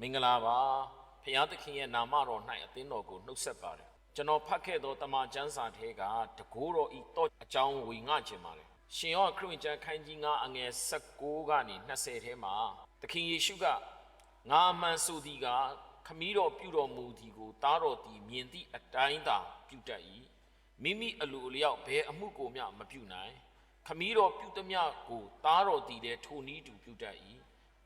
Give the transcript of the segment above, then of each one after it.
မင်္ဂလာပါဖျားသခင်ရဲ့နာမတော်၌အသင်းတော်ကိုနှုတ်ဆက်ပါတယ်ကျွန်တော်ဖတ်ခဲ့သောတမန်ကျမ်းစာထဲကတကိုးတော်ဤတော့အကြောင်းဝေငှခြင်းပါတယ်ရှင်ယောခရစ်ဝင်ကျမ်းခန်းကြီး9အငယ်16ကနေ20ထဲမှာသခင်ယေရှုကငါအမှန်ဆိုသည်ကခမည်းတော်ပြုတော်မူသည်ကိုသားတော်သည်မြင်သည့်အတိုင်းသာပြုတတ်၏မိမိအလိုအလျောက်ဘယ်အမှုကိုမျှမပြုနိုင်ခမည်းတော်ပြုသမျှကိုသားတော်သည်လည်းထိုနည်းတူပြုတတ်၏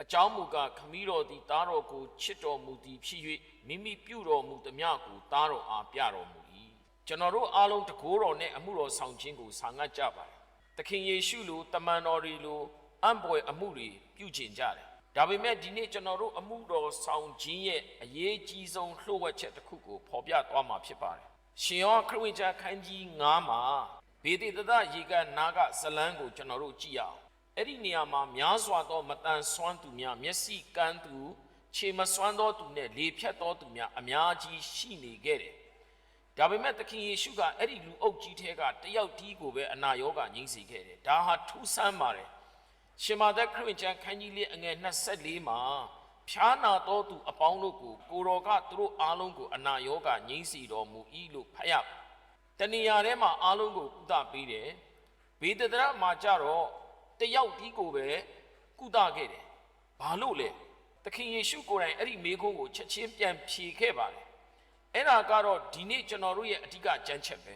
အကြောင်းမူကားခမည်းတော်သည်သားတော်ကိုချစ်တော်မူသည်ဖြစ်၍မိမိပြုတော်မူသမျှကိုသားတော်အားပြတော်မူ၏ကျွန်တော်တို့အားလုံးတကိုးတော်နဲ့အမှုတော်ဆောင်ခြင်းကိုဆာငတ်ကြပါတယ်သခင်ယေရှုလိုတမန်တော်တွေလိုအံ့ဖွယ်အမှုတွေပြုကျင်ကြတယ်ဒါပေမဲ့ဒီနေ့ကျွန်တော်တို့အမှုတော်ဆောင်ခြင်းရဲ့အရေးကြီးဆုံးလှုပ်ဝက်ချက်တစ်ခုကိုဖော်ပြသွားမှာဖြစ်ပါတယ်ရှင်ယောခရစ်ဝင်ကျမ်းခန်းကြီး9မှာဘေတိတဒရေကနာကဇလန်းကိုကျွန်တော်တို့ကြည့်ရအောင် အဲ့ဒီနေရာမှာများစွာသောမတန်ဆွမ်းသူများမျက်စိကန်းသူခြေမစွမ်းသောသူနဲ့လေဖြတ်သောသူများအများကြီးရှိနေခဲ့တယ်ဒါပေမဲ့သခင်ယေရှုကအဲ့ဒီလူအုပ်ကြီးထဲကတယောက်ဒီကိုပဲအနာရောဂါငြိမ့်စေခဲ့တယ်ဒါဟာထူးဆန်းပါတယ်ရှင်မာသက်ခရစ်ဝင်ကျမ်းခန်းကြီးလေးအငယ်24မှာဖြားနာတော်သူအပေါင်းတို့ကိုကိုတော်ကသူတို့အားလုံးကိုအနာရောဂါငြိမ့်စေတော်မူ၏လို့ဖတ်ရတဏှာထဲမှာအားလုံးကိုကုသပေးတယ်ဘေဒဒရမှာကြတော့ တယောက်ဒီကိုပဲကုသခဲ့တယ်ဘာလို့လဲသခင်ယေရှုကိုယ်တိုင်အဲ့ဒီမိခိုးကိုချက်ချင်းပြန်ဖြေခဲ့ပါတယ်အဲ့ဒါကတော့ဒီနေ့ကျွန်တော်တို့ရဲ့အဓိကကြမ်းချက်ပဲ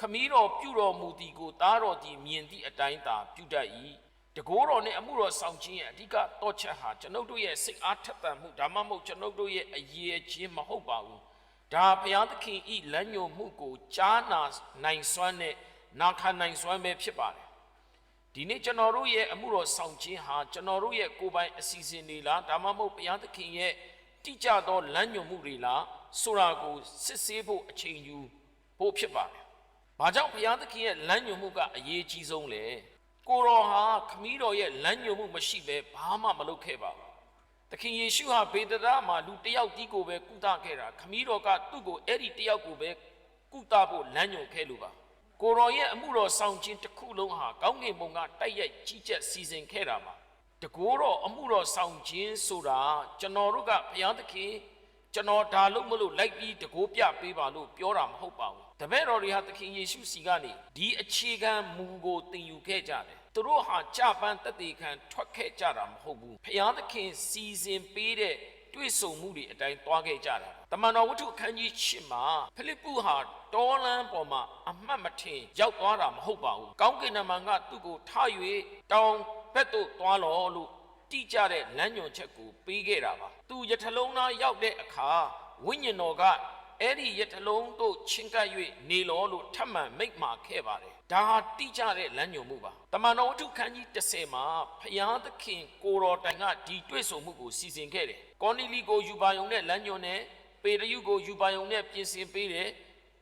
ခမည်းတော်ပြုတော်မူသည်ကိုသားတော်သည်မြင်သည့်အတိုင်းသာပြုတတ်၏တကိုးတော်နဲ့အမှုတော်ဆောင်ခြင်းရဲ့အဓိကတော့ချက်ဟာကျွန်ုပ်တို့ရဲ့စိတ်အားထက်သန်မှုဒါမှမဟုတ်ကျွန်ုပ်တို့ရဲ့အရေးချင်းမဟုတ်ပါဘူးဒါဘုရားသခင်ဤလမ်းညွှန်မှုကိုကြားနာနိုင်စွမ်းနဲ့နာခံနိုင်စွမ်းပဲဖြစ်ပါတယ် ဒီနေ့ကျွန်တော်တို့ရဲ့အမှုတော်ဆောင်ခြင်းဟာကျွန်တော်တို့ရဲ့ကိုယ်ပိုင်အစီအစဉ်တွေလားဒါမှမဟုတ်ဘုရားသခင်ရဲ့တိကျသောလမ်းညွှန်မှုတွေလားဆိုတာကိုစစ်ဆေးဖို့အချိန်ယူဖို့ဖြစ်ပါတယ်။ဘာကြောင့်ဘုရားသခင်ရဲ့လမ်းညွှန်မှုကအရေးကြီးဆုံးလဲ။ကိုတော်ဟာခမည်းတော်ရဲ့လမ်းညွှန်မှုမရှိဘဲဘာမှမလုပ်ခဲ့ပါဘူး။သခင်ယေရှုဟာဘေဒရာမှာလူတစ်ယောက်ဒီကိုပဲကုသခဲ့တာခမည်းတော်ကသူ့ကိုအဲ့ဒီတစ်ယောက်ကိုပဲကုသဖို့လမ်းညွှန်ခဲ့လို့ပါ ကိုရောရဲ့အမှုတော်ဆောင်ခြင်းတစ်ခုလုံးဟာကောင်းကင်ဘုံကတိုက်ရိုက်ကြီးကျက်စီစဉ်ခဲ့တာပါတကိုးတော်အမှုတော်ဆောင်ခြင်းဆိုတာကျွန်တော်တို့ကဘုရားသခင်ကျွန်တော်ဒါလို့မလို့လိုက်ပြီးတကိုးပြပေးပါလို့ပြောတာမဟုတ်ပါဘူးတပည့်တော်တွေဟာသခင်ယေရှုစီကနေဒီအခြေခံမူကိုသင်ယူခဲ့ကြတယ်သူတို့ဟာကြပန်းတက်တေခံထွက်ခဲ့ကြတာမဟုတ်ဘူးဘုရားသခင်စီစဉ်ပေးတဲ့ တွေ့ဆုံမှုတွေအတိုင်းသွားခဲ့ကြတာတမန်တော်ဝတ္ထုအခန်းကြီး8မှာဖိလိပ္ပုဟာတောလန်းပေါ်မှာအမှတ်မထင်ရောက်သွားတာမဟုတ်ပါဘူးကောင်းကင်နမန်ကသူ့ကိုထား၍တောင်ဘက်သို့သွားလောလို့တိကျတဲ့လမ်းညွှန်ချက်ကိုပေးခဲ့တာပါသူရထလုံးသားရောက်တဲ့အခါဝိညာဉ်တော်ကအဲ့ဒီရထလုံးတို့ချင်းကပ်၍နေလောလို့ထပ်မံမိတ်မာခဲ့ပါတယ် ဒါဟာတိကျတဲ့လမ်းညွှန်မှုပါတမန်တော်ဝတ္ထုခန်းကြီး30မှာဖျားသခင်ကိုတော်တိုင်ကဒီတွေ့ဆုံမှုကိုစီစဉ်ခဲ့တယ်ကောနီလီကိုယူပါယုံနဲ့လမ်းညွှန်နဲ့ပေတရုကိုယူပါယုံနဲ့ပြင်ဆင်ပေးတယ်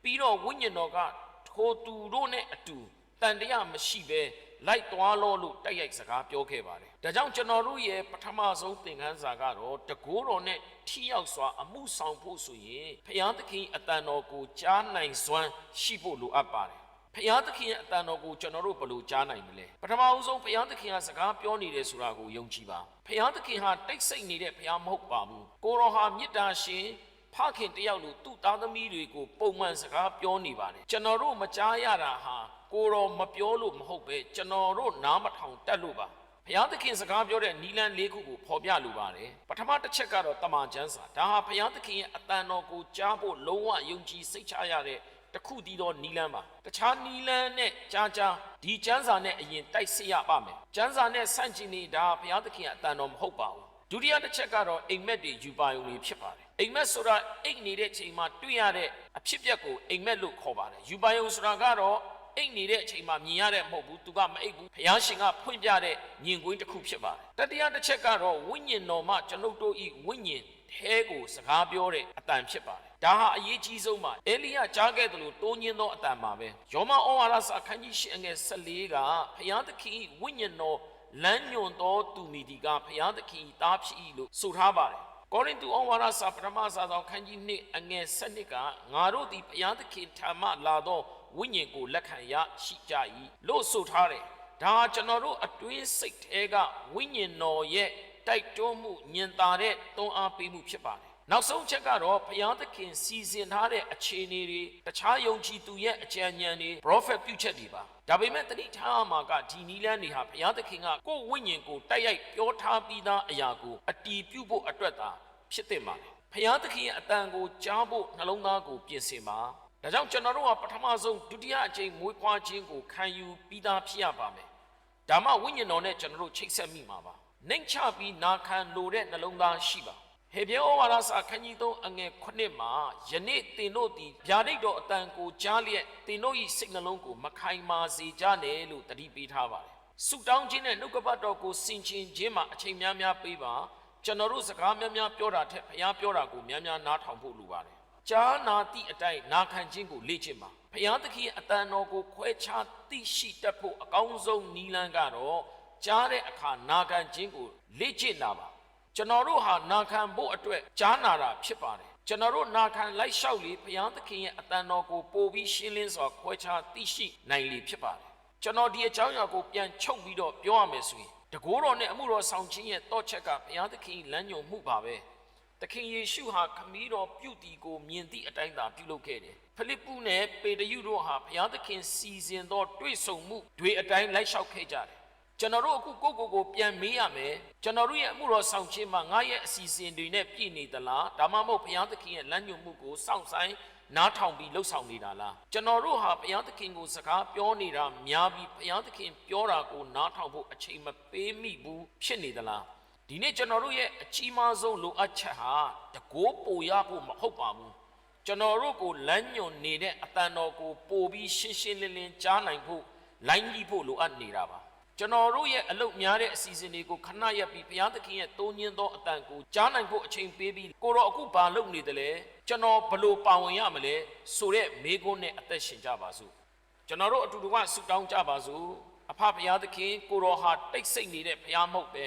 ပြီးတော့ဝိညာဉ်တော်ကထိုသူတို့နဲ့အတူတန်တရားမရှိဘဲလိုက်သွားလို့လို့တိုက်ရိုက်စကားပြောခဲ့ပါတယ်ဒါကြောင့်ကျွန်တော်တို့ရဲ့ပထမဆုံးသင်ခန်းစာကတော့တကိုးတော်နဲ့ထိရောက်စွာအမှုဆောင်ဖို့ဆိုရင်ဖျားသခင်အတန်တော်ကိုကြားနိုင်စွမ်းရှိဖို့လိုအပ်ပါတယ် ဖျားသခင်ရဲ့အတန်တော်ကိုကျွန်တော်တို့ဘယ်လိုကြားနိုင်မလဲပထမအဆုံးဖျားသခင်ကစကားပြောနေတယ်ဆိုတာကိုယုံကြည်ပါဖျားသခင်ဟာတိတ်ဆိတ်နေတဲ့ဖျားမဟုတ်ပါဘူးကိုတော်ဟာမေတ္တာရှင်ဖခင်တယောက်လိုသူ့သားသမီးတွေကိုပုံမှန်စကားပြောနေပါတယ်ကျွန်တော်တို့မကြားရတာဟာကိုတော်မပြောလို့မဟုတ်ပဲကျွန်တော်တို့နားမထောင်တတ်လို့ပါဘုရားသခင်စကားပြောတဲ့နီလန်လေးခုကိုဖော်ပြလိုပါတယ်ပထမတစ်ချက်ကတော့တမန်ကျမ်းစာဒါဟာဘုရားသခင်ရဲ့အတန်တော်ကိုကြားဖို့လုံးဝယုံကြည်စိတ်ချရတဲ့ တစ်ခုတည်းသောနီလန်းပါတခြားနီလန်းနဲ့ကြားကြားဒီကျမ်းစာနဲ့အရင်တိုက်စစ်ရပါမယ်ကျမ်းစာနဲ့ဆန့်ကျင်နေတာဘုရားသခင်ရဲ့အတန်တော်မဟုတ်ပါဘူးဒုတိယတစ်ချက်ကတော့အိမ်မက်တွေယူပါယုံတွေဖြစ်ပါတယ်အိမ်မက်ဆိုတာအိတ်နေတဲ့ချိန်မှာတွေ့ရတဲ့အဖြစ်အပျက်ကိုအိမ်မက်လို့ခေါ်ပါတယ်ယူပါယုံဆိုတာကတော့အိတ်နေတဲ့အချိန်မှာမြင်ရတဲ့မဟုတ်ဘူးသူကမအိတ်ဘူးဘုရားရှင်ကဖွင့်ပြတဲ့မြင်ကွင်းတစ်ခုဖြစ်ပါတယ်တတိယတစ်ချက်ကတော့ဝိညာဉ်တော်မှကျွန်ုပ်တို့ဤဝိညာဉ်ထဲကိုစကားပြောတဲ့အတန်ဖြစ်ပါတယ် ဒါဟာအရေးကြီးဆုံးပါအေလိယကြားခဲ့တယ်လို့တိုးညင်းသောအတန်ပါပဲယောမဩဝါဒစာအခန်းကြီး၈အငယ်14ကဘုရားသခင်ဤဝိညာဉ်တော်လမ်းညွန်သောသူမီဒီကဘုရားသခင်ဤသားဖြစ်၏လို့ဆိုထားပါတယ်ကောရိန္သုဩဝါဒစာပထမစာဆောင်ခန်းကြီး2အငယ်7ကငါတို့သည်ဘုရားသခင်ထာမလာသောဝိညာဉ်ကိုလက်ခံရရှိကြ၏လို့ဆိုထားတယ်ဒါကျွန်တော်တို့အတွင်းစိတ်ထဲကဝိညာဉ်တော်ရဲ့တိုက်တွန်းမှုညင်သာတဲ့တွန်းအားပေးမှုဖြစ်ပါတယ် နောက်ဆုံးချက်ကတော့ဘုရားသခင်စီစဉ်ထားတဲ့အခြေအနေတွေတခြားယုံကြည်သူရဲ့အကြံဉာဏ်တွေ prophet ပြုချက်တွေပါဒါပေမဲ့တတိထားမှာကဒီနီလန်းတွေဟာဘုရားသခင်ကကိုယ်ဝိညာဉ်ကိုတိုက်ရိုက်ပြောထားပြီးသားအရာကိုအတီးပြုတ်ဖို့အတွက်သာဖြစ်တဲ့မှာလေဘုရားသခင်ရဲ့အတန်ကိုကြားဖို့နှလုံးသားကိုပြင်ဆင်ပါဒါကြောင့်ကျွန်တော်တို့ကပထမဆုံးဒုတိယအကြိမ်မွေးဖွားခြင်းကိုခံယူပြီးသားဖြစ်ရပါမယ်။ဒါမှဝိညာဉ်တော်နဲ့ကျွန်တော်တို့ချိတ်ဆက်မိမှာပါ။နှိမ်ချပြီးနာခံလိုတဲ့နှလုံးသားရှိပါ။ ဟေဘေဩဝါဒစာခန်းကြီး3အငယ်9မှာယနေ့တင်တို့သည်ဗျာဒိတ်တော်အတန်ကိုကြားလျက်တင်တို့၏စိတ်နှလုံးကိုမခိုင်မာစေကြနဲ့လို့တတိပေးထားပါတယ်။ဆုတောင်းခြင်းနဲ့နှုတ်ကပတ်တော်ကိုစင်ချင်ခြင်းမှာအချိန်များများပေးပါကျွန်တော်တို့စကားများများပြောတာထက်ဘုရားပြောတာကိုများများနားထောင်ဖို့လိုပါတယ်။ကြားနာသည့်အတိုင်းနာခံခြင်းကိုလေ့ကျင့်ပါ။ဘုရားသခင်အတန်တော်ကိုခွဲခြားသိရှိတတ်ဖို့အကောင်းဆုံးနည်းလမ်းကတော့ကြားတဲ့အခါနာခံခြင်းကိုလေ့ကျင့်တာပါ။ ကျွန်တော်တို့ဟာနာခံဖို့အတွက်ကြားနာတာဖြစ်ပါတယ်။ကျွန်တော်တို့နာခံလိုက်လျှောက်လေဘုရားသခင်ရဲ့အတန်တော်ကိုပို့ပြီးရှင်းလင်းစွာခွဲခြားသိရှိနိုင်လေဖြစ်ပါတယ်။ကျွန်တော်ဒီအကြောင်းအရာကိုပြန်ချုပ်ပြီးတော့ပြောရမယ်ဆိုရင်တကိုးတော်နဲ့အမှုတော်ဆောင်ခြင်းရဲ့တောချက်ကဘုရားသခင်လမ်းညွှန်မှုပါပဲ။သခင်ယေရှုဟာခမည်းတော်ပြုတီကိုမြင်သည့်အတိုင်းသာပြုလုပ်ခဲ့တယ်။ဖိလိပ္ပုနဲ့ပေတရုတို့ဟာဘုရားသခင်စီစဉ်သောတွေ့ဆုံမှုတွေအတိုင်းလိုက်လျှောက်ခဲ့ကြတယ်။ ကျွန်တော်တို့အခုကိုယ့်ကိုယ်ကိုပြန်မေးရမယ်။ကျွန်တော်တို့ရဲ့အမှုတော်ဆောင်ခြင်းမှာငါရဲ့အစီအစဉ်တွေနဲ့ပြည့်နေသလား။ဒါမှမဟုတ်ဘုရားသခင်ရဲ့လမ်းညွှန်မှုကိုစောင့်ဆိုင်နားထောင်ပြီးလှုပ်ဆောင်နေတာလားကျွန်တော်တို့ဟာဘုရားသခင်ကိုစကားပြောနေတာများပြီးဘုရားသခင်ပြောတာကိုနားထောင်ဖို့အချိန်မပေးမိဘူးဖြစ်နေသလားဒီနေ့ကျွန်တော်တို့ရဲ့အကြီးမားဆုံးလိုအပ်ချက်ဟာတကိုးပိုရဖို့မဟုတ်ပါဘူးကျွန်တော်တို့ကိုလမ်းညွန်နေတဲ့အတန်တော်ကိုပို့ပြီးရှင်းရှင်းလင်းလင်းကြားနိုင်ဖို့လိုင်းကြီးဖို့လိုအပ်နေတာပါ ကျွန်တော်တို့ရဲ့အလုတ်များတဲ့အစီအစဉ်တွေကိုခဏရပ်ပြီးဘုရားသခင်ရဲ့တိုးညင်းသောအတန်ကိုကြားနိုင်ဖို့အချိန်ပေးပြီးကိုတော့အခုဘာလုပ်နေတယ်လဲကျွန်တော်ဘလို့ပါဝင်ရမလဲဆိုတဲ့မေးခွန်းနဲ့အသက်ရှင်ကြပါစို့ကျွန်တော်တို့အတူတူကဆုတောင်းကြပါစို့အဖဘုရားသခင်ကိုတော်ဟာတိတ်ဆိတ်နေတဲ့ဘုရားမဟုတ်ပဲ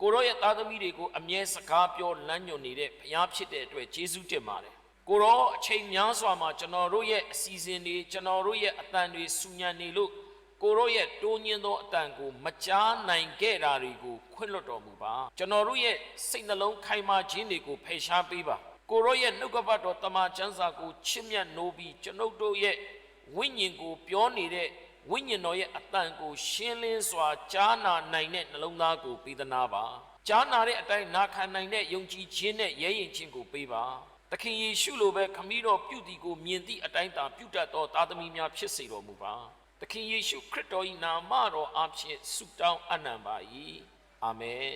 ကိုတော်ရဲ့သားသမီးတွေကိုအမြဲစကားပြောလမ်းညွှန်နေတဲ့ဘုရားဖြစ်တဲ့အတွက်ယေရှုတင်ပါတယ်ကိုတော့အချိန်များစွာမှာကျွန်တော်တို့ရဲ့အစီအစဉ်တွေကျွန်တော်တို့ရဲ့အတန်တွေစူညံနေလို့ ကိုရောရဲ့တိုးညင်းသောအတန်ကိုမကြားနိုင်ခဲ့တာတွေကိုခွင့်လွတ်တော်မူပါကျွန်တော်တို့ရဲ့စိတ်နှလုံးခိုင်မာခြင်းတွေကိုဖယ်ရှားပေးပါကိုရောရဲ့နှုတ်ကပတ်တော်တမန်ကျမ်းစာကိုချစ်မြတ်နိုးပြီးကျွန်ုပ်တို့ရဲ့ဝိညာဉ်ကိုပြောနေတဲ့ဝိညာဉ်တော်ရဲ့အတန်ကိုရှင်းလင်းစွာကြားနာနိုင်တဲ့နှလုံးသားကိုပေးသနာပါကြားနာတဲ့အတိုင်းနာခံနိုင်တဲ့ယုံကြည်ခြင်းနဲ့ရဲရင်ခြင်းကိုပေးပါသခင်ယေရှုလိုပဲခမည်းတော်ပြုသည်ကိုမြင်သည့်အတိုင်းသာပြုတတ်သောသားသမီးများဖြစ်စေတော်မူပါသ ခင်ယေရှုခရစ်တော်၏နာမတော်အဖြစ်ဆုတောင်းအနံပါ၏အာမင်